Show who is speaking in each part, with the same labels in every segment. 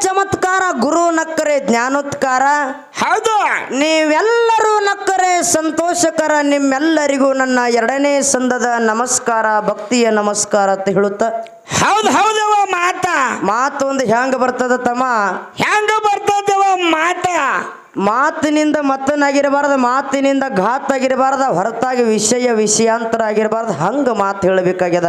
Speaker 1: ಚಮತ್ಕಾರ ಗುರು ನಕ್ಕರೆ ಜ್ಞಾನೋತ್ಕಾರ.
Speaker 2: ಹೌದು.
Speaker 1: ನೀವೆಲ್ಲರೂ ನಕ್ಕರೆ ಸಂತೋಷಕರ ನಿಮ್ಮೆಲ್ಲರಿಗೂ ನನ್ನ ಎರಡನೇ ಸಂದದ ನಮಸ್ಕಾರ ಭಕ್ತಿಯ ನಮಸ್ಕಾರ ಅಂತ ಹೇಳುತ್ತ.
Speaker 2: ಹೌದು ಹೌದವ ಮಾತ.
Speaker 1: ಮಾತೊಂದು ಹೆಂಗ ಬರ್ತದ ತಮ್ಮ?
Speaker 2: ಹೆಂಗ ಬರ್ತದವ ಮಾತ?
Speaker 1: ಮಾತಿನಿಂದ ಮತ್ತನಾಗಿರಬಾರ್ದು ಮಾತಿನಿಂದ ಘಾತ್ ಆಗಿರಬಾರ್ದು ಹೊರತಾಗಿ ವಿಷಯ ವಿಷಯಾಂತರ ಆಗಿರಬಾರ್ದು ಹಂಗ ಮಾತು ಹೇಳಬೇಕಾಗ್ಯದ.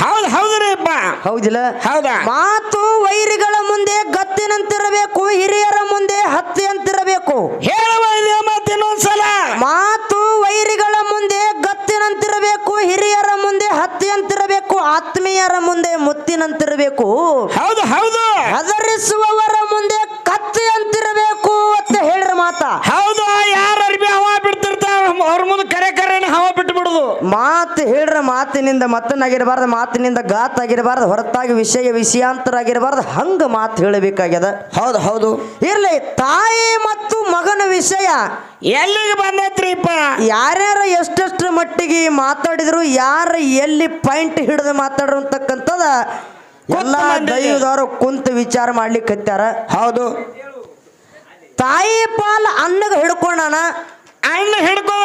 Speaker 2: ಹೌದು ಹೌದ್ರಿಪ್ಪ
Speaker 1: ಹೌದಿಲ್ಲ?
Speaker 2: ಹೌದಾ?
Speaker 1: ಮಾತು ವೈರಿಗಳ ಮುಂದೆ ಗತ್ತಿನಂತಿರಬೇಕು ಹಿರಿಯರ ಮುಂದೆ ಹತ್ತಿ ಅಂತಿರಬೇಕು
Speaker 2: ಹೇಳುವ ಇದೇ ಮಾತು ಇನ್ನೊಂದ್ಸಲ.
Speaker 1: ಮಾತು ವೈರಿಗಳ ಮುಂದೆ ಗತ್ತಿನಂತಿರಬೇಕು ಹಿರಿಯರ ಮುಂದೆ ಹತ್ತಿ ಅಂತಿರಬೇಕು ಆತ್ಮೀಯರ ಮುಂದೆ ಮುತ್ತಿನಂತಿರಬೇಕು.
Speaker 2: ಹೌದು ಹೌದು.
Speaker 1: ಹದರಿಸುವವರ ಮುಂದೆ ಕತ್ತಿ ಅಂತಿರಬೇಕು ಅಂತ ಹೇಳಿರ ಮಾತ.
Speaker 2: ಹೌದು ಯಾರ ಅರ್ಬಿ ಹವಾ ಬಿಡ್ತಿರ್ತಾರ ಅವ್ರ ಕರೆನೆ ಹವಾ ಬಿಟ್ಟು ಬಿಡುದು
Speaker 1: ಮಾತು ಹೇಳ್ರ ಮಾತಿನಿಂದ ಮತ್ತನಾಗಿರಬಾರ್ದು ಮಾತಿನಿಂದ ಗಾತ್ ಆಗಿರಬಾರ್ದು ಹೊರತಾಗಿ ವಿಷಯ ವಿಷಯಾಂತರ ಆಗಿರಬಾರ್ದು ಹಂಗ ಮಾತು ಹೇಳಬೇಕಾಗ್ಯದ.
Speaker 2: ಹೌದು ಹೌದು.
Speaker 1: ಇರ್ಲಿ ತಾಯಿ ಮತ್ತು ಮಗನ ವಿಷಯ.
Speaker 2: ಎಲ್ಲಿಗೆ ಬಂದೈತ್ರಿಪ್ಪ
Speaker 1: ಯಾರ್ಯಾರ ಎಷ್ಟೆಷ್ಟು ಮಟ್ಟಿಗೆ ಮಾತಾಡಿದ್ರು ಯಾರ ಎಲ್ಲಿ ಪಾಯಿಂಟ್ ಹಿಡಿದು ಮಾತಾಡ್ರು ಅಂತಕ್ಕಂಥದ ಎಲ್ಲ. ದೈವದವರು ಕುಂತು ವಿಚಾರ ಮಾಡ್ಲಿಕ್ಕೆ ಹತ್ಯಾರ
Speaker 2: ಹೌದು.
Speaker 1: ತಾಯಿ ಪಾಲ್ ಅನ್ನಗ ಹಿಡ್ಕೊಂಡಾನ?
Speaker 2: ಅಣ್ಣ ಹಿಡ್ಕೋ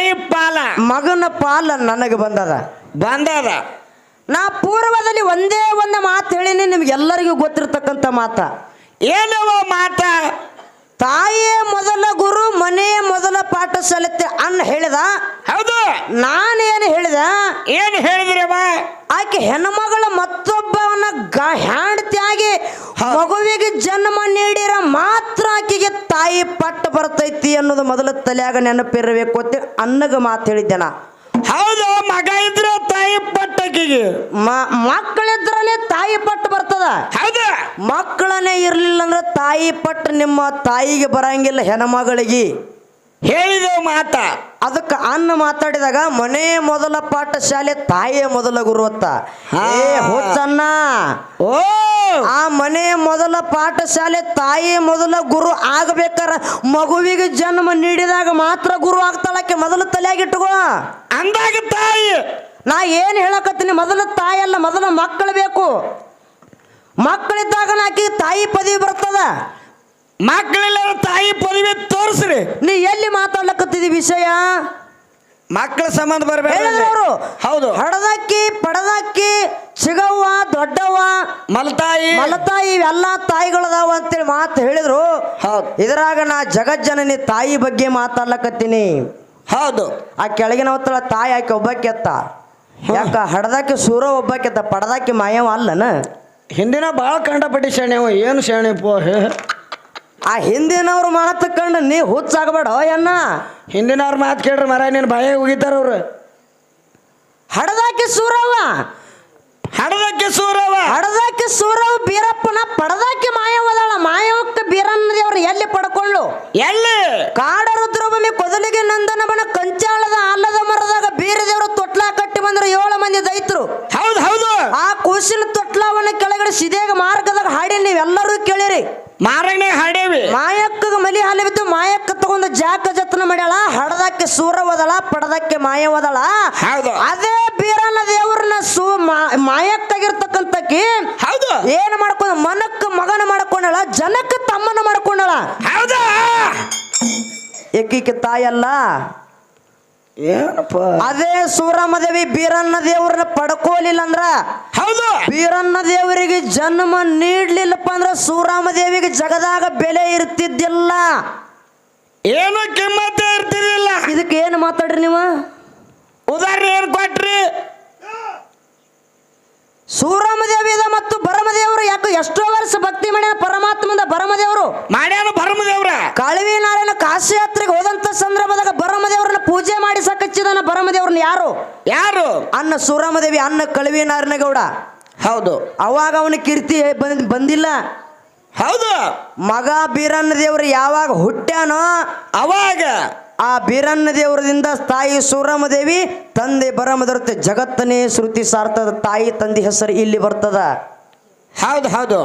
Speaker 2: ತಾಯಿ ಪಾಲ
Speaker 1: ಮಗನ ಪಾಲ ನನಗೆ ಬಂದದ.
Speaker 2: ಬಂದದ.
Speaker 1: ನಾ ಪೂರ್ವದಲ್ಲಿ ಒಂದೇ ಒಂದು ಮಾತು ಹೇಳಿನಿ ನಿಮ್ಗೆಲ್ಲರಿಗೂ ಗೊತ್ತಿರ್ತಕ್ಕಂಥ ಮಾತ.
Speaker 2: ಏನವ ಮಾತ?
Speaker 1: ತಾಯಿಯೇ ಮೊದಲ ಗುರು ಮನೆಯ ಮೊದಲ ಪಾಠ ಸಲತೆ ಅನ್ನ ಹೇಳಿದ?
Speaker 2: ಹೌದು.
Speaker 1: ನಾನೇನು ಹೇಳಿದ?
Speaker 2: ಏನು ಹೇಳಿದ್ರಿ
Speaker 1: ಆಕೆ ಹೆಣ್ಮಗಳ ಮತ್ತೊಬ್ಬನ ಹ್ಯಾಂಡ್ತಿಯಾಗಿ ಹೆಂಡತಿಯಾಗಿ ಮಗುವಿಗೆ ಜನ್ಮ ನೀಡಿರ ಮಾತ್ರ ಆಕೆಗೆ ತಾಯಿ ಪಟ್ಟ ಬರ್ತೈತಿ ಅನ್ನೋದು ಮೊದಲ ತಲೆಯಾಗ ನೆನಪಿರಬೇಕು ಅಂತ ಅನ್ನಗ ಮಾತು ಹೇಳಿದ್ದೆ ನಾ.
Speaker 2: ಹೌದು ಮಗ ಇದ್ರೆ ತಾಯಿ ಪಟ್ಟಕಿಗೆ
Speaker 1: ಮಕ್ಕಳಿದ್ರನೇ ತಾಯಿ ಪಟ್ಟು ಬರ್ತದ.
Speaker 2: ಹೌದು.
Speaker 1: ಮಕ್ಕಳನ್ನೇ ಇರ್ಲಿಲ್ಲ ಅಂದ್ರೆ ತಾಯಿ ಪಟ್ಟು ನಿಮ್ಮ ತಾಯಿಗೆ ಬರಂಗಿಲ್ಲ ಹೆಣ್ಮಗಳಿಗೆ.
Speaker 2: ಹೇಳಿದ ಮಾತ.
Speaker 1: ಅದಕ್ಕೆ ಅನ್ನ ಮಾತಾಡಿದಾಗ ಮನೆ ಮೊದಲ ಪಾಠಶಾಲೆ ತಾಯಿಯ ಮೊದಲ ಗುರು
Speaker 2: ಅತ್ತ.
Speaker 1: ಏ ಹುಚ್ಚನ್ನ.
Speaker 2: ಓ.
Speaker 1: ಆ ಮನೆ ಮೊದಲ ಪಾಠಶಾಲೆ ತಾಯಿ ಮೊದಲ ಗುರು ಆಗ್ಬೇಕಾರ ಮಗುವಿಗೆ ಜನ್ಮ ನೀಡಿದಾಗ ಮಾತ್ರ ಗುರು ಆಗ್ತಾಳಕ್ಕೆ ಮೊದಲು ತಲೆಯಾಗಿಟ್ಟುಕೋ
Speaker 2: ಅಂದಾಗ ತಾಯಿ
Speaker 1: ನಾ ಏನು ಹೇಳಕತ್ತೀನಿ? ಮೊದಲ ತಾಯಿ ಅಲ್ಲ ಮೊದಲ ಮಕ್ಕಳು ಬೇಕು. ಮಕ್ಕಳಿದ್ದಾಗ ನಾಕಿ ತಾಯಿ ಪದವಿ ಬರ್ತದ?
Speaker 2: ಮಕ್ಕಳಿಲ್ಲ ತಾಯಿ ಪದವಿ ತೋರಿಸ್ರಿ.
Speaker 1: ನೀ ಎಲ್ಲಿ ಮಾತಾಡ್ಲಕತ್ತಿದಿ ವಿಷಯ?
Speaker 2: ಮಕ್ಕಳ ಸಂಬಂಧ ಬರ್ಬೇಕು ಹೌದು.
Speaker 1: ಹಡದಕ್ಕಿ ಪಡದಕ್ಕಿ ಚಿಗವ್ವ ದೊಡ್ಡವ್ವ
Speaker 2: ಮಲತಾಯಿ.
Speaker 1: ಮಲತಾಯಿ ಇವೆಲ್ಲ ತಾಯಿಗಳದಾವ ಅಂತೇಳಿ ಮಾತು ಹೇಳಿದ್ರು.
Speaker 2: ಹೌದು.
Speaker 1: ಇದ್ರಾಗ ನಾ ಜಗಜ್ಜನನಿ ತಾಯಿ ಬಗ್ಗೆ ಮಾತಾಡ್ಲಕತ್ತೀನಿ.
Speaker 2: ಹೌದು.
Speaker 1: ಆ ಕೆಳಗಿನ ಹೊತ್ತಳ ತಾಯಿ ಆಕೆ ಒಬ್ಬಾಕಿ ಅತ್ತ. ಯಾಕ ಹಡದಾಕಿ ಸೂರ ಒಬ್ಬಾಕಿತ್ತ ಪಡದಾಕಿ ಮಾಯವ ಅಲ್ಲನ?
Speaker 2: ಹಿಂದಿನ ಭಾಳ ಕಂಡಪಟ್ಟಿ ಶಾಣೆವ ಏನು ಶಾಣೆಪ್ಪ
Speaker 1: ಆ ಹಿಂದಿನವ್ರ ಮಾತು ಕಂಡು ನೀ ಹುಚ್ಚಾಗಬೇಡ ಎನ್ನ
Speaker 2: ಹಿಂದಿನವ್ರ ಮಾತು ಕೇಳ್ರಿ ಮರ ನೀನು ಭಯ ಹೋಗಿದ್ದಾರ ಅವ್ರು.
Speaker 1: ಹಡದಾಕಿ ಸೂರವ
Speaker 2: ಹಡದಕ್ಕೆ ಸೂರವ
Speaker 1: ಹಡದಾಕಿ ಸೂರವ ಬೀರಪ್ಪನ ಪಡದಾಕಿ ಮಾಯವದಾಳ ಮಾಯವಕ್ಕ ಬೀರನ್ನ ದೇವ್ರು ಎಲ್ಲಿ ಪಡ್ಕೊಳ್ಳು?
Speaker 2: ಎಲ್ಲಿ?
Speaker 1: ಕಾಡ ರುದ್ರಭೂಮಿ ಕೊದಲಿಗೆ ನಂದನವನ ಕಂಚಾಳದ ಅಲ್ಲದ ಮರದಾಗ ಬೀರ ತೊಟ್ಲಾಕ ಬಂದ್ರು ಏಳು ಮಂದಿ ದೈತ್ರು.
Speaker 2: ಹೌದು ಹೌದು.
Speaker 1: ಆ ಕೂಸಿನ ತೊಟ್ಲವನ್ನ ಕೆಳಗಡೆ ಸಿದೇಗ ಮಾರ್ಗದಾಗ ಹಾಡಿ ನೀವೆಲ್ಲರೂ ಕೇಳಿರಿ.
Speaker 2: ಮಾರಣೆ ಹಾಡೇವಿ.
Speaker 1: ಮಾಯಕ್ಕ ಮಲಿ ಹಾಲಿ ಬಿದ್ದು ಮಾಯಕ್ಕ ತಗೊಂಡು ಜಾಕ ಜತನ ಮಾಡ್ಯಾಳ ಹಡದಕ್ಕೆ ಸೂರವದಳ ಪಡದಕ್ಕೆ ಮಾಯವದಳ
Speaker 2: ಹೌದು.
Speaker 1: ಅದೇ ಬೀರನ ದೇವ್ರನ್ನ ಸೂ ಮಾ- ಮಾಯಕ್ಕಾಗಿರ್ತಕ್ಕಂತಕಿ
Speaker 2: ಹೌದು.
Speaker 1: ಏನ್ ಮಾಡ್ಕೊಂಡ ಮನಕ್ಕ ಮಗನ ಮಾಡ್ಕೊಂಡಳ ಜನಕ್ಕ ತಮ್ಮನ ಮಾಡ್ಕೊಂಡಳ.
Speaker 2: ಹೌದಾ.
Speaker 1: ಎಕ್ಕಿಕ್ಕೆ ತಾಯಲ್ಲ
Speaker 2: ಏನಪ್ಪ?
Speaker 1: ಅದೇ ಸೂರಮದೇವಿ ಬೀರನ್ನ ದೇವ್ರನ್ನ ಪಡ್ಕೋಲಿಲ್ಲ ಅಂದ್ರ
Speaker 2: ಹೌದು.
Speaker 1: ಬೀರನ್ನ ದೇವರಿಗೆ ಜನ್ಮ ನೀಡ್ಲಿಲ್ಲಪ್ಪ ಅಂದ್ರ ಸೂರಮದೇವಿಗೆ ಜಗದಾಗ ಬೆಲೆ ಇರ್ತಿದ್ದಿಲ್ಲ.
Speaker 2: ಏನು ಕಿಮ್ಮತ್ತೆ ಇರ್ತಿರ್ಲಿಲ್ಲ
Speaker 1: ಇದಕ್ಕೆ ಏನು ಮಾತಾಡ್ರಿ ನೀವು?
Speaker 2: ಉದಾಹರಣೆ ಏನು ಕೊಟ್ರಿ?
Speaker 1: ಸೂರಮದೇವಿ ಇದೆ ಮತ್ತು ಭರಮದೇವರು ಯಾಕೆ ಎಷ್ಟೋ ವರ್ಷ ಭಕ್ತಿ ಮಾಡ್ಯಾನ ಪರಮಾತ್ಮದ ಭರಮದೇವರು?
Speaker 2: ಮಾಡ್ಯಾನ ಭರಮದೇವ್ರ?
Speaker 1: ಕಳವಿ ನಾರಾಯಣ ಕಾಶಿ ಯಾತ್ರೆಗೆ ಹೋದಂತ ಸಂದರ್ಭದಾಗ ಭರಮದೇವ್ರನ್ನ ಪೂಜೆ ಮಾಡಿ ಸಾಕಚ್ಚಿದನ ಭರಮದೇವ್ರನ್ನ ಯಾರು?
Speaker 2: ಯಾರು?
Speaker 1: ಅನ್ನ ಸೂರಮದೇವಿ ಅನ್ನ ಕಳವಿ ನಾರಾಯಣಗೌಡ.
Speaker 2: ಹೌದು.
Speaker 1: ಅವಾಗ ಅವನ ಕೀರ್ತಿ ಬಂದ್ ಬಂದಿಲ್ಲ.
Speaker 2: ಹೌದು.
Speaker 1: ಮಗ ಬೀರನ್ನ ದೇವರು ಯಾವಾಗ ಹುಟ್ಟ್ಯಾನೋ
Speaker 2: ಅವಾಗ
Speaker 1: ಆ ಬೀರನ್ನ ದೇವರದಿಂದ ತಾಯಿ ಸೂರಮದೇವಿ ತಂದೆ ಬರಮದರ್ತೆ ಜಗತ್ತನೇ ಶ್ರುತಿ ಸಾರ್ತದ ತಾಯಿ ತಂದೆ ಹೆಸರು ಇಲ್ಲಿ ಬರ್ತದ.
Speaker 2: ಹೌದು ಹೌದು.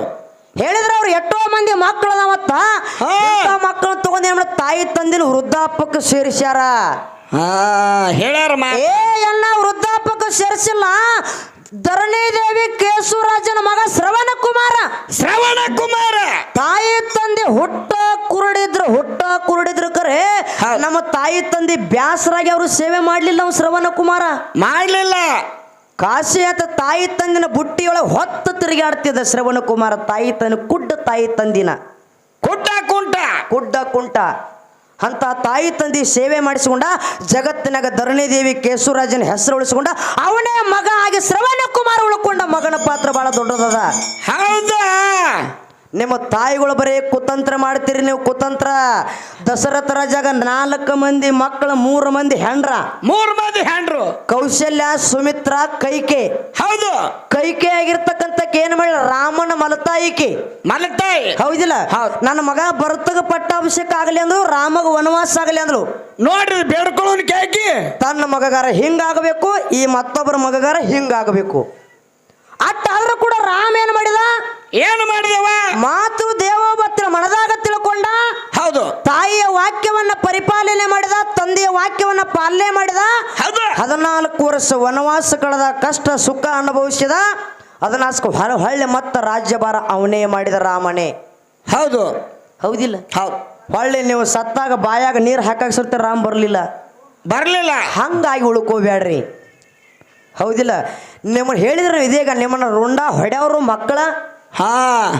Speaker 1: ಹೇಳಿದ್ರೆ ಅವ್ರು ಎಷ್ಟೋ ಮಂದಿ ಮಕ್ಕಳು
Speaker 2: ಮತ್ತ.
Speaker 1: ಮಕ್ಕಳು ತಗೊಂಡ್ ಏನ್? ತಾಯಿ ತಂದಿನ ವೃದ್ಧಾಪಕ್ಕೆ ಸೇರಿಸ್ಯಾರ?
Speaker 2: ಹೇಳ್ಯಾರ
Speaker 1: ಏ ಎಲ್ಲ ವೃದ್ಧಾಪಕ್ಕೆ ಸೇರಿಸಿಲ್ಲ. ಧರಣಿ ದೇವಿ ಕೇಶವರಾಜನ ಮಗ ಶ್ರವಣ ಕುಮಾರ
Speaker 2: ಶ್ರವಣ ಕುಮಾರ
Speaker 1: ತಾಯಿ ತಂದೆ ಹುಟ್ಟ ಕುರುಡಿದ್ರು ಹುಟ್ಟ ಕುರುಡಿದ್ರು ಕರೆ ನಮ್ಮ ತಾಯಿ ತಂದೆ ಬ್ಯಾಸರಾಗಿ ಅವರು ಸೇವೆ ಮಾಡ್ಲಿಲ್ಲ ಅವ್ನು ಶ್ರವಣ ಕುಮಾರ
Speaker 2: ಮಾಡ್ಲಿಲ್ಲ.
Speaker 1: ಕಾಶಿ ಆತ ತಾಯಿ ತಂದಿನ ಬುಟ್ಟಿಯೊಳಗೆ ಹೊತ್ತು ತಿರುಗಾಡ್ತಿದ್ದ ಶ್ರವಣ ಕುಮಾರ ತಾಯಿ ತಂದೆ ಕುಡ್ಡ ತಾಯಿ ತಂದಿನ.
Speaker 2: ಕುಡ್ಡ ಕುಂಟ.
Speaker 1: ಕುಡ್ಡ ಕುಂಟ. ಅಂತ ತಾಯಿ ತಂದೆ ಸೇವೆ ಮಾಡಿಸಿಕೊಂಡ ಜಗತ್ತಿನಾಗ ಧರಣಿದೇವಿ ಕೇಸುರಾಜನ ಹೆಸರು ಉಳಿಸಿಕೊಂಡ ಅವನೇ ಮಗ ಆಗಿ ಶ್ರವಣ ಕುಮಾರ್ ಉಳ್ಕೊಂಡ ಮಗನ ಪಾತ್ರ ಬಹಳ ದೊಡ್ಡದದ.
Speaker 2: ಹೌದಾ?
Speaker 1: ನಿಮ್ಮ ತಾಯಿಗಳು ಬರೀ ಕುತಂತ್ರ ಮಾಡ್ತೀರಿ ನೀವು ಕುತಂತ್ರ. ದಸರಥ ರಾಜಾಗ ನಾಲ್ಕು ಮಂದಿ ಮಕ್ಕಳು ಮೂರು ಮಂದಿ ಹೆಂಡ್ರ
Speaker 2: ಮೂರ್ ಮಂದಿ ಹೆಂಡ್ರು
Speaker 1: ಕೌಶಲ್ಯ ಸುಮಿತ್ರ ಕೈಕೆ.
Speaker 2: ಹೌದು.
Speaker 1: ಕೈಕೆ ಆಗಿರ್ತಕ್ಕಂಥ ಏನ್ ಮಾಡಿ ರಾಮನ ಮಲತಾಯಿಕೆ.
Speaker 2: ಮಲತಾಯಿ.
Speaker 1: ಹೌದಿಲ್ಲ?
Speaker 2: ಹೌದ್.
Speaker 1: ನನ್ನ ಮಗ ಭರತಗ ಪಟ್ಟಾಭಿಷೇಕ ಆಗಲಿ ಅಂದ್ರು ರಾಮಗ ವನವಾಸ ಆಗಲಿ ಅಂದ್ರು.
Speaker 2: ನೋಡ್ರಿ ಬೇಡ್ಕೊಳ್ಳೋನ್ ಕೇಕಿ
Speaker 1: ತನ್ನ ಮಗಗಾರ ಹಿಂಗಾಗಬೇಕು ಈ ಮತ್ತೊಬ್ಬರ ಮಗಗಾರ ಹಿಂಗಾಗಬೇಕು. ಅಟ್ಟಾದ್ರೂ ಕೂಡ ರಾಮ ಏನ್ ಮಾಡಿದ?
Speaker 2: ಏನು ಮಾಡಿದವ?
Speaker 1: ಮಾತು ದೇವೋಭತ್ರ ಮನದಾಗ ತಿಳ್ಕೊಂಡ
Speaker 2: ಹೌದು.
Speaker 1: ತಾಯಿಯ ವಾಕ್ಯವನ್ನ ಪರಿಪಾಲನೆ ಮಾಡಿದ ತಂದೆಯ ವಾಕ್ಯವನ್ನ ಪಾಲನೆ ಮಾಡಿದ
Speaker 2: ಹೌದು.
Speaker 1: ಹದಿನಾಲ್ಕು ವರ್ಷ ವನವಾಸ ಕಳೆದ ಕಷ್ಟ ಸುಖ ಅನುಭವಿಸಿದ ಹದಿನಾಲ್ಕು ಹೊರ ಹೊಳ್ಳೆ ಮತ್ತ ರಾಜ್ಯಭಾರ ಅವನೇ ಮಾಡಿದ ರಾಮನೇ.
Speaker 2: ಹೌದು.
Speaker 1: ಹೌದಿಲ್ಲ?
Speaker 2: ಹೌದು.
Speaker 1: ಹೊಳ್ಳಿ ನೀವು ಸತ್ತಾಗ ಬಾಯಾಗ ನೀರು ಹಾಕಕ್ಕೆ ಸರ್ತಿ ರಾಮ್ ಬರಲಿಲ್ಲ.
Speaker 2: ಬರಲಿಲ್ಲ.
Speaker 1: ಹಂಗಾಗಿ ಉಳ್ಕೋಬೇಡ್ರಿ ಹೌದಿಲ್ಲ? ನಿಮ್ಮನ್ನ ಹೇಳಿದ್ರೆ ಇದೀಗ ನಿಮ್ಮನ್ನು ರುಂಡ ಹೊಡೆಯವರು ಮಕ್ಕಳ
Speaker 2: ಹಾ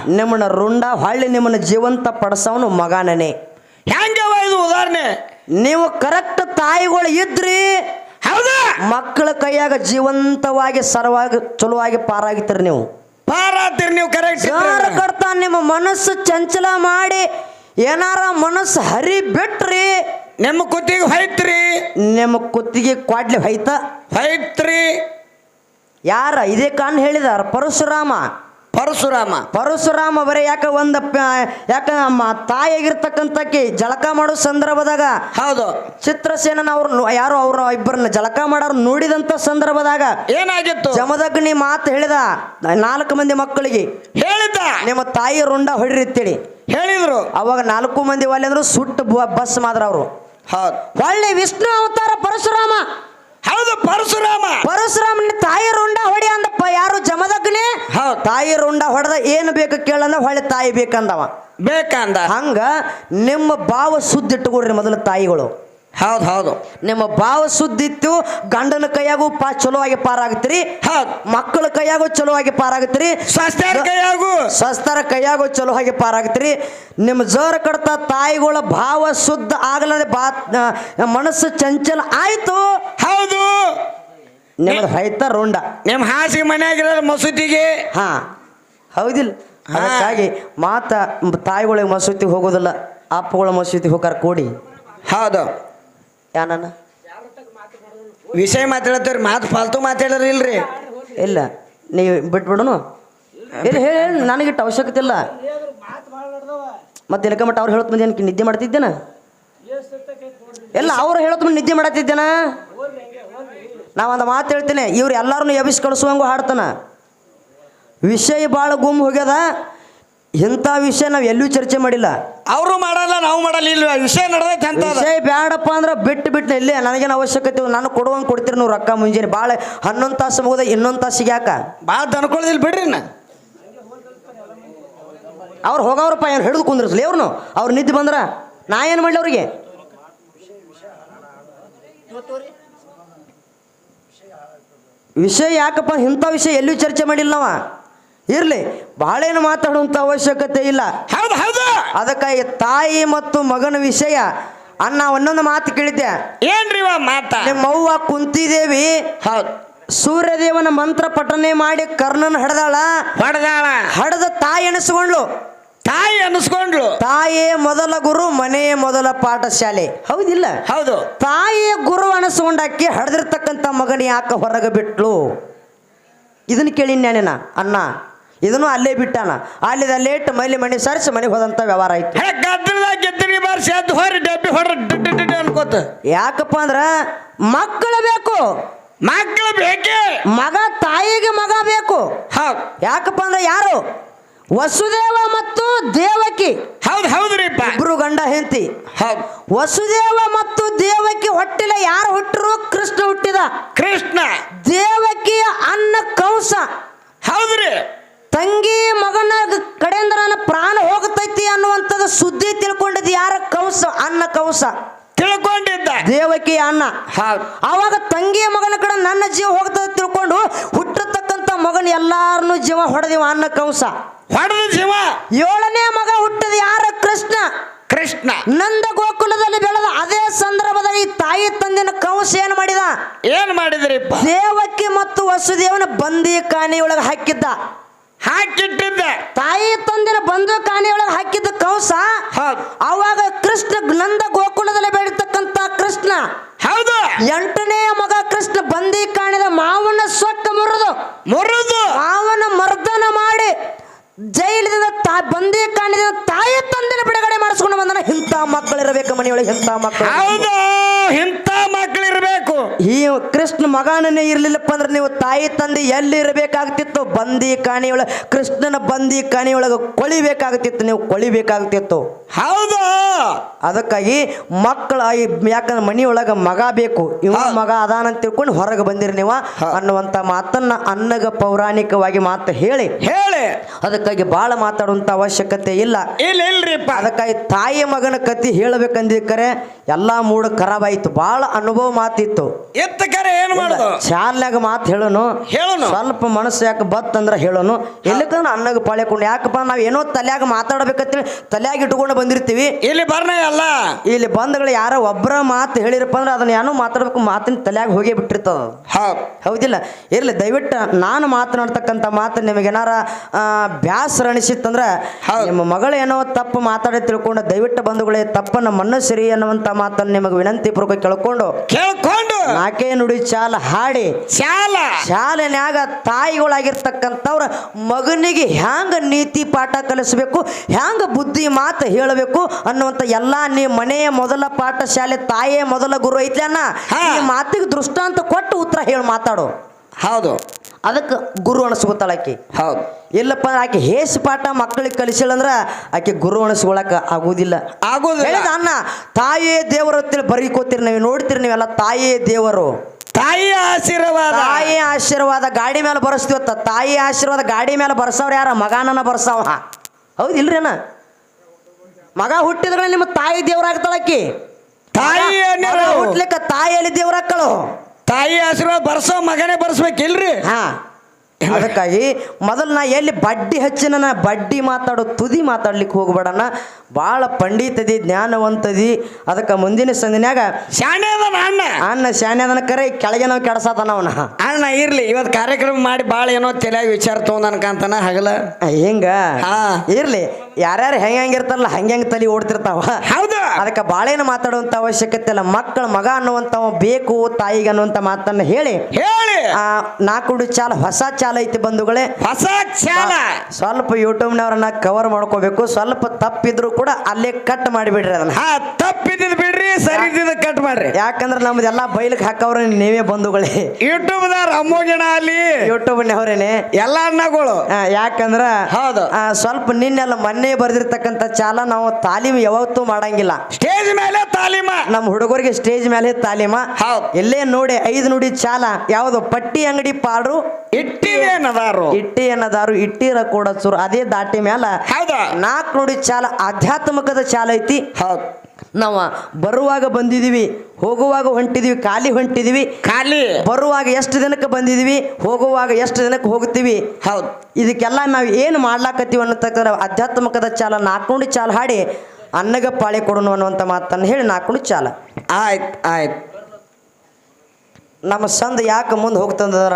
Speaker 1: ನಿಮ್ಮನ್ನ ರುಂಡ ಹೊಳ್ಳಿ ನಿಮ್ಮನ್ನ ಜೀವಂತ ಪಡಿಸವನು ಮಗನೇ
Speaker 2: ಹೆಂಗವ ಇದು ಉದಾಹರಣೆ?
Speaker 1: ನೀವು ಕರೆಕ್ಟ್ ತಾಯಿಗಳು ಇದ್ರಿ
Speaker 2: ಹೌದಾ?
Speaker 1: ಮಕ್ಕಳ ಕೈಯಾಗ ಜೀವಂತವಾಗಿ ಸರ್ವಾಗಿ ಚಲುವಾಗಿ ಪಾರಾಗಿತ್ತೀರಿ ನೀವು.
Speaker 2: ಪಾರಾತಿರ್ ನೀವು ಕರೆಕ್ಟ್
Speaker 1: ಯಾರ ನಿಮ್ಮ ಮನಸ್ಸು ಚಂಚಲ ಮಾಡಿ ಏನಾರ ಮನಸ್ಸು ಹರಿ ಬಿಟ್ರಿ
Speaker 2: ನಿಮ್ಮ ಕುತ್ತಿಗೆ ಹೊಯ್ತ್ರಿ.
Speaker 1: ನಿಮ್ಮ ಕುತ್ತಿಗೆ ಕ್ವಾಡ್ಲಿ ಹೊಯ್ತ.
Speaker 2: ಹೊಯ್ತ್ರಿ.
Speaker 1: ಯಾರ? ಇದೇ ಕಾನ್ ಹೇಳಿದಾರ ಪರಶುರಾಮ.
Speaker 2: ಪರಶುರಾಮ.
Speaker 1: ಪರಶುರಾಮ ಬರೀ ಯಾಕ ಒಂದ ಯಾಕ ನಮ್ಮ ತಾಯಿಯಾಗಿರ್ತಕ್ಕಂಥಕ್ಕೆ ಜಳಕ ಮಾಡೋ ಸಂದರ್ಭದಾಗ
Speaker 2: ಹೌದು.
Speaker 1: ಚಿತ್ರಸೇನನ ಅವ್ರು ಯಾರು ಅವ್ರ ಇಬ್ಬರನ್ನ ಜಳಕ ಮಾಡೋರು ನೋಡಿದಂತ ಸಂದರ್ಭದಾಗ
Speaker 2: ಏನಾಗಿತ್ತು?
Speaker 1: ಜಮದಗ್ನಿ ಮಾತು ಹೇಳಿದ ನಾಲ್ಕು ಮಂದಿ ಮಕ್ಕಳಿಗೆ.
Speaker 2: ಹೇಳಿದ್ದ?
Speaker 1: ನಿಮ್ಮ ತಾಯಿ ರುಂಡ ಹೊಡಿರಿತ್ತೇಳಿ
Speaker 2: ಹೇಳಿದ್ರು.
Speaker 1: ಅವಾಗ ನಾಲ್ಕು ಮಂದಿ ಒಲೆ ಅಂದ್ರು ಸುಟ್ಟು ಬಸ್ ಮಾದ್ರ ಅವರು.
Speaker 2: ಹೌದು.
Speaker 1: ಒಳ್ಳೆ ವಿಷ್ಣು ಅವತಾರ ಪರಶುರಾಮ.
Speaker 2: ಹೌದು ಪರಶುರಾಮ.
Speaker 1: ಪರಶುರಾಮನ ತಾಯಿ ರುಂಡ ಹೊಡಿ ಅಂದಪ್ಪ. ಯಾರು ಜಮದಗ್ನೆ?
Speaker 2: ಹೌದು.
Speaker 1: ತಾಯಿ ರುಂಡ ಹೊಡೆದ ಏನು ಬೇಕು ಕೇಳಂದ ಹೊಳೆ ತಾಯಿ ಬೇಕಂದವ.
Speaker 2: ಬೇಕಂದ.
Speaker 1: ಹಂಗ ನಿಮ್ಮ ಭಾವ ಸುದ್ದಿಟ್ಟುಕೊಡ್ರಿ ಮೊದಲು ತಾಯಿಗಳು.
Speaker 2: ಹೌದು ಹೌದು.
Speaker 1: ನಿಮ್ಮ ಭಾವ ಸುದ್ದಿತ್ತು ಗಂಡನ ಕೈಯಾಗೂ ಪಾ ಚಲೋವಾಗಿ ಪಾರಾಗತ್ರಿ
Speaker 2: ಹೌದು.
Speaker 1: ಮಕ್ಕಳ ಕೈಯಾಗೂ ಚಲೋವಾಗಿ ಆಗಿ
Speaker 2: ಸ್ವಸ್ಥರ ಕೈಯಾಗು.
Speaker 1: ಸ್ವಸ್ಥರ ಕೈಯಾಗೂ ಚಲೋವಾಗಿ ಪಾರಾಗತ್ರಿ ನಿಮ್ಮ ಜೋರ ಕಡತ ತಾಯಿಗಳ ಭಾವ ಶುದ್ಧ ಆಗಲದೆ ಬಾ ಮನಸ್ಸು ಚಂಚಲ ಆಯ್ತು.
Speaker 2: ಹೌದು.
Speaker 1: ನಿಮ್ಮ ಹೈತ ರುಂಡ.
Speaker 2: ನಿಮ್ಮ ಹಾಸಿಗೆ ಮನ್ಯಾಗಿರೋ ಮಸೂತಿಗೆ.
Speaker 1: ಹಾ ಹೌದಿಲ್ಲ. ಹಾಗಾಗಿ ಮಾತ ತಾಯಿಗಳಿಗೆ ಮಸೂತಿ ಹೋಗೋದಿಲ್ಲ. ಅಪ್ಪಗಳ ಮಸೂತಿ ಹೋಗಾರ ಕೂಡಿ.
Speaker 2: ಹೌದು.
Speaker 1: ಯಾನನ್ನ
Speaker 2: ವಿಷಯ ಮಾತಾಡತ್ತೀರಿ ಮಾತು ಫಾಲ್ತು ಮಾತಾಡ್ರಿ ಇಲ್ರಿ?
Speaker 1: ಇಲ್ಲ, ನೀವು ಬಿಟ್ಬಿಡೋನು? ಇಲ್ಲ, ಹೇಳಿ ಹೇಳಿ, ನನಗಿಟ್ಟು ಅವಶ್ಯಕತೆ ಇಲ್ಲ. ಮತ್ತೆ ಮಟ್ಟ ಅವ್ರು ಹೇಳತ್ ಮುಂದೆ ನಿದ್ದೆ ಮಾಡ್ತಿದ್ದೇನ? ಎಲ್ಲ ಅವ್ರು ಹೇಳತ್ ಮುಂದೆ ನಿದ್ದೆ ಮಾಡತ್ತಿದ್ದೇನ? ನಾ ಒಂದು ಮಾತು ಹೇಳ್ತೇನೆ, ಇವ್ರು ಎಲ್ಲಾರನ್ನು ಎಬಿಸ್ ಕಳಿಸುವಂಗೂ ಹಾಡ್ತಾನ. ವಿಷಯ ಭಾಳ ಗುಮ್ ಹೋಗ್ಯದ. ಇಂಥ ವಿಷಯ ನಾವು ಎಲ್ಲೂ ಚರ್ಚೆ ಮಾಡಿಲ್ಲ.
Speaker 2: ಅವರು ಮಾಡಲ್ಲ ನಾವು ಮಾಡಲ್ಲ. ವಿಷಯ ನಡೆದೈತೆ ಅಂತ ಅದ.
Speaker 1: ವಿಷಯ ಬೇಡಪ್ಪ ಅಂದ್ರೆ ಬಿಟ್ಟು ಬಿಟ್ಟು ಇಲ್ಲೇ ನನಗೇನು ಅವಶ್ಯಕತೆ ಇಲ್ಲ. ನಾನು ಕೊಡುವಂಗೆ ಕೊಡ್ತೀರಿ ನೀವು ರೊಕ್ಕ ಮುಂಜಾನೆ. ಭಾಳ ಹನ್ನೊಂದು ತಾಸು ಮುಗಿದ ಇನ್ನೊಂದು ತಾಸಿಗೆ ಯಾಕ?
Speaker 2: ಭಾಳ ದನ್ಕೊಳ್ಳೋದಿಲ್ಲ ಬಿಡ್ರಿ ನಾ
Speaker 1: ಅವ್ರು ಹೋಗವ್ರಪ್ಪ ಏನು ಹಿಡಿದು ಕುಂದ್ರಸ್ಲಿ ಅವ್ರನ್ನು ಅವ್ರು ನಿದ್ದೆ ಬಂದ್ರ? ನಾ ಏನು ಮಾಡಲಿ ಅವ್ರಿಗೆ? ವಿಷಯ ಯಾಕಪ್ಪ ಇಂಥ ವಿಷಯ ಎಲ್ಲೂ ಚರ್ಚೆ ಮಾಡಿಲ್ಲ ನಾವ. ಇರಲಿ ಬಹಳೇನು ಮಾತಾಡುವಂಥ ಅವಶ್ಯಕತೆ ಇಲ್ಲ.
Speaker 2: ಹೌದು ಹೌದು.
Speaker 1: ಅದಕ್ಕಾಗಿ ತಾಯಿ ಮತ್ತು ಮಗನ ವಿಷಯ ಅನ್ನ ಒಂದೊಂದು ಮಾತು ಕೇಳಿದ್ದೆ.
Speaker 2: ಏನ್ರಿ ಮಾತಾ ಮಾತ?
Speaker 1: ನಿಮ್ಮ ಅವ್ವ ಕುಂತಿದೇವಿ
Speaker 2: ಹೌದು.
Speaker 1: ಸೂರ್ಯದೇವನ ಮಂತ್ರ ಪಠನೆ ಮಾಡಿ ಕರ್ಣನ ಹಡ್ದಾಳ.
Speaker 2: ಹೊಡೆದಾಳ.
Speaker 1: ಹಡದ ತಾಯಿ ಎಣಿಸ್ಕೊಂಡ್ಲು
Speaker 2: ತಾಯಿ ಅನಿಸ್ಕೊಂಡ್ಲು
Speaker 1: ತಾಯಿಯೇ ಮೊದಲ ಗುರು ಮನೆಯೇ ಮೊದಲ ಪಾಠಶಾಲೆ. ಹೌದಿಲ್ಲ?
Speaker 2: ಹೌದು.
Speaker 1: ತಾಯಿಯ ಗುರು ಅನಿಸ್ಕೊಂಡಾಕಿ ಹಡ್ದಿರ್ತಕ್ಕಂಥ ಮಗನ ಯಾಕೆ ಹೊರಗೆ ಬಿಟ್ಲು? ಇದನ್ನ ಕೇಳಿ ನ್ಯಾನೇನ ಅಣ್ಣ? ಇದನ್ನು ಅಲ್ಲೇ ಬಿಟ್ಟಾನ. ಅಲ್ಲಿದ ಲೇಟ್ ಮೈಲಿ ಮಣಿ ಸರಿಸಿ ಮನೆಗೆ ಹೋದಂಥ ವ್ಯವಹಾರ ಆಯ್ತು.
Speaker 2: ಹೇ ಗದ್ದಲದಾಗ ಗೆದ್ದರಿ ಬಾರ್ಸಿ ಅದ್ ಹೊರ ಡಬ್ಬಿ ಅನ್ಕೋತ.
Speaker 1: ಯಾಕಪ್ಪ ಅಂದ್ರ ಮಕ್ಕಳು ಬೇಕು.
Speaker 2: ಮಕ್ಕಳು ಬೇಕೇ?
Speaker 1: ಮಗ ತಾಯಿಗೆ ಮಗ ಬೇಕು.
Speaker 2: ಹೌದು.
Speaker 1: ಯಾಕಪ್ಪ ಅಂದ್ರೆ ಯಾರು? ವಸುದೇವ ಮತ್ತು ದೇವಕಿ.
Speaker 2: ಹೌದು ಹೌದ್ರಿ
Speaker 1: ಇಬ್ರು ಗಂಡ
Speaker 2: ಹೆಂತಿ
Speaker 1: ವಸುದೇವ ಮತ್ತು ದೇವಕಿ ಹೊಟ್ಟಿಲ ಯಾರು ಹುಟ್ಟರು ಕೃಷ್ಣ ಹುಟ್ಟಿದ.
Speaker 2: ಕೃಷ್ಣ.
Speaker 1: ದೇವಕಿಯ ಅನ್ನ ಕಂಸ
Speaker 2: ಹೌದ್ರಿ.
Speaker 1: ತಂಗಿ ಮಗನ ಕಡೆಯಿಂದ ನನ್ನ ಪ್ರಾಣ ಹೋಗತೈತಿ ಅನ್ನುವಂಥದ್ದು ಸುದ್ದಿ ತಿಳ್ಕೊಂಡಿದ್ದು ಯಾರ ಕಂಸ? ಅನ್ನ ಕಂಸ.
Speaker 2: ತಿಳ್ಕೊಂಡಿದ್ದ.
Speaker 1: ದೇವಕಿ ಅನ್ನ.
Speaker 2: ಆವಾಗ
Speaker 1: ಅವಾಗ ತಂಗಿಯ ಮಗನ ಕಡೆ ನನ್ನ ಜೀವ ಹೋಗ್ತದೆ ತಿಳ್ಕೊಂಡು ಹುಟ್ಟಿರ್ತಕ್ಕಂಥ ಮಗನ ಎಲ್ಲಾರನು ಜೀವ ಹೊಡೆದಿವ ಅನ್ನ ಕಂಸ.
Speaker 2: ಹೊಡೆದ ಜೀವ.
Speaker 1: ಏಳನೇ ಮಗ ಹುಟ್ಟದ ಯಾರ? ಕೃಷ್ಣ.
Speaker 2: ಕೃಷ್ಣ.
Speaker 1: ನಂದ ಗೋಕುಲದಲ್ಲಿ ಬೆಳೆದ ಅದೇ ಸಂದರ್ಭದಲ್ಲಿ ತಾಯಿ ತಂದಿನ ಕಂಸ ಏನ್ ಮಾಡಿದ?
Speaker 2: ಏನ್ ಮಾಡಿದ್ರಿ
Speaker 1: ದೇವಕಿ ಮತ್ತು ವಸುದೇವನ ಬಂದಿ ಕಾಣಿಯೊಳಗೆ ಹಾಕಿದ್ದ.
Speaker 2: ಹಾಕಿಟ್ಟಿದ್ದೆ.
Speaker 1: ತಾಯಿ ತಂದಿನ ಬಂದು ಕಾಣಿಯೊಳಗೆ ಹಾಕಿದ್ದ ಕಂಸ ಅವಾಗ ಕೃಷ್ಣ ನಂದ ಗೋಕುಲದಲ್ಲಿ ಬೆಳೀತಕ್ಕಂತ ಕೃಷ್ಣ.
Speaker 2: ಹೌದು.
Speaker 1: ಎಂಟನೇ ಮಗ ಕೃಷ್ಣ ಬಂದಿ ಕಾಣಿದ ಮಾವನ ಸೊಟ್ಟು ಮುರಿದು.
Speaker 2: ಮುರಿದು.
Speaker 1: ಮಾವನ ಮರ್ದನ ಮಾಡಿ ಜೈಲಿನಿಂದ ತಾ ಬಂದಿ ಕಾಣಿದ ತಾಯಿ ತಂದಿನ ಬಿಡುಗಡೆ ಮಾಡಿಸ್ಕೊಂಡು ಬಂದನ. ಇಂಥ ಮಕ್ಕಳಿರಬೇಕು ಮನೆಯೊಳಗೆ ಇಂಥ ಮಕ್ಕಳು
Speaker 2: ಹೌದು ಇಂಥ ಮಕ್ಕಳಿರ್ಬೇಕು.
Speaker 1: ಈ ಕೃಷ್ಣ ಮಗನೇ ಇರಲಿಲ್ಲಪ್ಪ ಅಂದ್ರೆ ನೀವು ತಾಯಿ ತಂದೆ ಎಲ್ಲಿ ಇರಬೇಕಾಗ್ತಿತ್ತು ಬಂದಿ ಕಾಣಿಯೊಳಗೆ ಕೃಷ್ಣನ ಬಂದಿ ಕಾಣಿಯೊಳಗೆ ಕೊಳಿಬೇಕಾಗ್ತಿತ್ತು ನೀವು ಕೊಳಿಬೇಕಾಗ್ತಿತ್ತು.
Speaker 2: ಹೌದು!
Speaker 1: ಅದಕ್ಕಾಗಿ ಮಕ್ಕಳ ಈ ಯಾಕಂದ್ರೆ ಮನೆಯೊಳಗೆ ಮಗ ಬೇಕು ಇವ ಮಗ ಅದಾನಂತ ತಿಳ್ಕೊಂಡು ಹೊರಗೆ ಬಂದಿರಿ ನೀವು ಅನ್ನುವಂಥ ಮಾತನ್ನ ಅನ್ನಗ ಪೌರಾಣಿಕವಾಗಿ ಮಾತು ಹೇಳಿ.
Speaker 2: ಹೇಳಿ.
Speaker 1: ಅದಕ್ಕಾಗಿ ಭಾಳ ಮಾತಾಡುವಂಥ ಅವಶ್ಯಕತೆ ಇಲ್ಲ.
Speaker 2: ಇಲ್ಲ ಇಲ್ರಿಪ್ಪ.
Speaker 1: ಅದಕ್ಕಾಗಿ ತಾಯಿ ಮಗನ ಕತಿ ಹೇಳಬೇಕಂದಿಕ್ಕರೆ ಎಲ್ಲ ಮೂಡ ಖರಾಬ್ ಆಯ್ತು ಭಾಳ ಅನುಭವ ಮಾತಿತ್ತು.
Speaker 2: ಎತ್ತ ಕರೆ ಏನ್ ಮಾಡುದು?
Speaker 1: ಶಾಲ್ಯಾಗ ಮಾತು ಹೇಳೋನು.
Speaker 2: ಹೇಳೋನು.
Speaker 1: ಸ್ವಲ್ಪ ಮನಸ್ಸು ಯಾಕೆ ಬತ್ ಅಂದ್ರೆ ಹೇಳೋನು. ಎಲ್ಲಿಕಂದ್ರೆ ಅನ್ನಗ ಪಾಳ್ಯಕೊಂಡು ಯಾಕಪ್ಪ ನಾವ್ ಏನೋ ತಲ್ಯಾಗ ಮಾತಾಡ್ಬೇಕಂತೇಳಿ ತಲ್ಯಾಗ ಇಟ್ಕೊಂಡು ಬಂದಿರ್ತೀವಿ.
Speaker 2: ಇಲ್ಲಿ ಬರ್ನ ಅಲ್ಲ
Speaker 1: ಇಲ್ಲಿ ಬಂದಗಳು ಯಾರ ಒಬ್ಬರ ಮಾತು ಹೇಳಿರಪ್ಪ ಅಂದ್ರೆ ಅದನ್ನ ಏನೋ ಮಾತಾಡ್ಬೇಕು ಮಾತಿನ ತಲ್ಯಾಗ ಹೋಗಿ ಬಿಟ್ಟಿರ್ತದ ಹೌದಿಲ್ಲ? ಇರ್ಲಿ ದಯವಿಟ್ಟು ನಾನು ಮಾತನಾಡ್ತಕ್ಕಂಥ ಮಾತು ನಿಮಗೇನಾರ ಬ್ಯಾಸರ ಅನಿಸಿತ್ತಂದ್ರೆ. ನಿಮ್ಮ ಮಗಳ ಏನೋ ತಪ್ಪು ಮಾತಾಡಿ ತಿಳ್ಕೊಂಡು ದಯವಿಟ್ಟು ಬಂಧುಗಳೇ ತಪ್ಪನ್ನು ಮನ್ನಸಿರಿ ಅನ್ನುವಂತ ಮಾತನ್ನು ನಿಮಗೆ ವಿನಂತಿ ಪೂರ್ವಕ ಕೇಳ್ಕೊಂಡು.
Speaker 2: ಕೇಳ್ಕೊಂಡು
Speaker 1: ನಾಲ್ಕೇ ನುಡಿ ಚಾಲ ಹಾಡಿ
Speaker 2: ಶಾಲ
Speaker 1: ಶಾಲೆನ್ಯಾಗ ತಾಯಿಗಳಾಗಿರ್ತಕ್ಕಂಥವ್ರ ಮಗನಿಗೆ ಹ್ಯಾಂಗ ನೀತಿ ಪಾಠ ಕಲಿಸ್ಬೇಕು ಹ್ಯಾಂಗ ಬುದ್ಧಿ ಮಾತು ಹೇಳಬೇಕು ಅನ್ನುವಂಥ ಎಲ್ಲ ನೀ ಮನೆಯ ಮೊದಲ ಪಾಠ ಶಾಲೆ ತಾಯಿಯ ಮೊದಲ ಗುರು ಐತ್ಲಿ ಅಣ್ಣ? ಈ ಮಾತಿಗೆ ದೃಷ್ಟಾಂತ ಕೊಟ್ಟು ಉತ್ತರ ಹೇಳಿ ಮಾತಾಡು.
Speaker 2: ಹೌದು.
Speaker 1: ಅದಕ್ಕೆ ಗುರು ಅನಿಸ್ಕೊತಾಳ ಆಕಿ.
Speaker 2: ಹೌದು.
Speaker 1: ಇಲ್ಲಪ್ಪ ಆಕೆ ಹೇಸ್ ಪಾಠ ಮಕ್ಕಳಿಗೆ ಕಲಿಸಿಳಂದ್ರ ಆಕೆ ಗುರು ಅನಿಸ್ಕೊಳಕ ಆಗುದಿಲ್ಲ.
Speaker 2: ಆಗೋದಿಲ್ಲ.
Speaker 1: ಅನ್ನ ಅಣ್ಣ ತಾಯಿಯೇ ದೇವರು ಅಂತೇಳಿ ಬರೀಕೋತೀರಿ ನೀವು ನೋಡ್ತೀರಿ ನೀವೆಲ್ಲ ತಾಯಿಯೇ ದೇವರು.
Speaker 2: ತಾಯಿ ಆಶೀರ್ವಾದ.
Speaker 1: ತಾಯಿ ಆಶೀರ್ವಾದ ಗಾಡಿ ಮೇಲೆ ಬರಸ್ತೀವತ್ತ ತಾಯಿ ಆಶೀರ್ವಾದ ಗಾಡಿ ಮೇಲೆ ಬರ್ಸವ್ರ ಯಾರ? ಮಗನನ್ನ ಬರ್ಸವ ಹೌದಿಲ್ರಿ ಅಣ್ಣ? ಮಗ ಹುಟ್ಟಿದ್ರೆ ನಿಮ್ಮ ತಾಯಿ ದೇವ್ರಾಗ್ತಾಳಕ್ಕಿ
Speaker 2: ತಾಯಿ
Speaker 1: ಹುಟ್ಲಿಕ್ಕ ತಾಯಿಯಲ್ಲಿ ದೇವ್ರಾಕ್ಕಳು
Speaker 2: ತಾಯಿ ಆಶೀರ್ವಾದ ಬರ್ಸೋ ಮಗನೇ ಬರ್ಸ್ಬೇಕಿಲ್ರಿ?
Speaker 1: ಹಾ. ಅದಕ್ಕಾಗಿ ಮೊದಲು ನಾ ಎಲ್ಲಿ ಬಡ್ಡಿ ಹಚ್ಚಿನ ನಾ ಬಡ್ಡಿ ಮಾತಾಡೋ ತುದಿ ಮಾತಾಡ್ಲಿಕ್ಕೆ ಹೋಗ್ಬೇಡಣ್ಣ ಭಾಳ ಪಂಡಿತದಿ ಜ್ಞಾನವಂತದಿ. ಅದಕ್ಕೆ ಮುಂದಿನ ಸಂದಿನ್ಯಾಗ
Speaker 2: ಶಾಣೆ ಅಣ್ಣ.
Speaker 1: ಶಾನ್ಯದನ ಕರೆ ಕೆಳಗೆ ನಾವು ಕೆಡಸತನ ಅವನ.
Speaker 2: ಅಣ್ಣ ಇರ್ಲಿ ಇವತ್ತು ಕಾರ್ಯಕ್ರಮ ಮಾಡಿ ಭಾಳ ಏನೋ ತಲೆಯಾಗ ವಿಚಾರ ತೊಗೊಂಡನ್ಕಂತಾನ ಹಗಲ.
Speaker 1: ಹಿಂಗ
Speaker 2: ಹಾ.
Speaker 1: ಇರ್ಲಿ. ಯಾರ್ಯಾರು ಹೆಂಗ ಹೆಂಗಿರ್ತಾರಲ್ಲ ಹಂಗೆ ಹೆಂಗೆ ತಲೆ ಓಡ್ತಿರ್ತಾವ?
Speaker 2: ಹೌದು.
Speaker 1: ಅದಕ್ಕೆ ಬಾಳೇನು ಮಾತಾಡುವಂತ ಅವಶ್ಯಕತೆ ಇಲ್ಲ. ಮಕ್ಕಳ ಮಗ ಅನ್ನುವಂಥವ ಬೇಕು ತಾಯಿಗೆ ಅನ್ನುವಂಥ ಮಾತನ್ನ ಹೇಳಿ.
Speaker 2: ಹೇಳಿ.
Speaker 1: ಆ ನಾಕುಡು ಚಾಲ ಹೊಸ ಚಾಲ ಐತಿ ಬಂಧುಗಳೇ.
Speaker 2: ಹೊಸ ಚಾಲ.
Speaker 1: ಸ್ವಲ್ಪ ಯೂಟ್ಯೂಬ್ನವ್ರನ್ನ ಕವರ್ ಮಾಡ್ಕೋಬೇಕು. ಸ್ವಲ್ಪ ತಪ್ಪಿದ್ರು ಕೂಡ ಅಲ್ಲೇ ಕಟ್ ಮಾಡಿಬಿಡ್ರಿ ಅದನ್ನ.
Speaker 2: ಹಾ ತಪ್ಪಿದ್ದು ಬಿಡ್ರಿ ಸರಿ ಕಟ್ ಮಾಡ್ರಿ.
Speaker 1: ಯಾಕಂದ್ರೆ ನಮ್ದೆಲ್ಲ ಬೈಲಿಗೆ ಹಾಕವ್ರ ನೀವೇ ಬಂಧುಗಳೇ.
Speaker 2: ಯೂಟ್ಯೂಬ್ದಾರ ಅಮ್ಮೋಗಿಣ ಅಲ್ಲಿ.
Speaker 1: ಯೂಟ್ಯೂಬ್ನವ್ರೇನೆ
Speaker 2: ಎಲ್ಲ ಅಣ್ಣಗಳು.
Speaker 1: ಯಾಕಂದ್ರ
Speaker 2: ಹೌದು.
Speaker 1: ಸ್ವಲ್ಪ ನಿನ್ನೆಲ್ಲ ಮೊನ್ನೆ ಬರ್ದಿರ್ತಕ್ಕಂಥ ಚಾಲ ನಾವು ತಾಲೀಮು ಯಾವತ್ತೂ ಮಾಡಂಗಿಲ್ಲ.
Speaker 2: ಸ್ಟೇಜ್ ಮೇಲೆ ತಾಲೀಮ.
Speaker 1: ನಮ್ಮ ಹುಡುಗರಿಗೆ ಸ್ಟೇಜ್ ಮೇಲೆ ತಾಲೀಮ.
Speaker 2: ಹೌದು.
Speaker 1: ಎಲ್ಲೇ ನೋಡಿ ಐದು ನುಡಿ ಚಾಲ ಯಾವುದು ಪಟ್ಟಿ ಅಂಗಡಿ ಪಾಡ್ರು?
Speaker 2: ಇಟ್ಟಿದೇನದಾರು
Speaker 1: ಇಟ್ಟಿ ಏನದಾರು? ಇಟ್ಟಿರ ಕೂಡ ಚೂರು ಅದೇ ದಾಟಿ ಮ್ಯಾಲ
Speaker 2: ಹೌದಾ?
Speaker 1: ನಾಲ್ಕು ನುಡಿ ಚಾಲ ಆಧ್ಯಾತ್ಮಿಕದ ಚಾಲ ಐತಿ.
Speaker 2: ಹೌದು.
Speaker 1: ನಾವು ಬರುವಾಗ ಬಂದಿದ್ದೀವಿ ಹೋಗುವಾಗ ಹೊಂಟಿದೀವಿ ಖಾಲಿ ಹೊಂಟಿದೀವಿ.
Speaker 2: ಖಾಲಿ.
Speaker 1: ಬರುವಾಗ ಎಷ್ಟು ದಿನಕ್ಕೆ ಬಂದಿದೀವಿ ಹೋಗುವಾಗ ಎಷ್ಟು ದಿನಕ್ಕೆ ಹೋಗ್ತೀವಿ.
Speaker 2: ಹೌದು.
Speaker 1: ಇದಕ್ಕೆಲ್ಲ ನಾವು ಏನು ಮಾಡ್ಲಾಕತ್ತೀವಿ ಅನ್ನತಕ್ಕಂಥ ಆಧ್ಯಾತ್ಮಿಕದ ಚಾಲ ನಾಕೊಂಡು ಚಾಲ ಹಾಡಿ ಅನ್ನಗ ಪಾಳಿ ಕೊಡೋಣ ಅನ್ನುವಂಥ ಮಾತನ್ನು ಹೇಳಿ ನಾಕೊಂಡು ಚಾಲ.
Speaker 2: ಆಯ್ತು ಆಯ್ತು.
Speaker 1: ನಮ್ಮ ಸಂದ ಯಾಕೆ ಮುಂದೆ ಹೋಗ್ತಂದ್ರ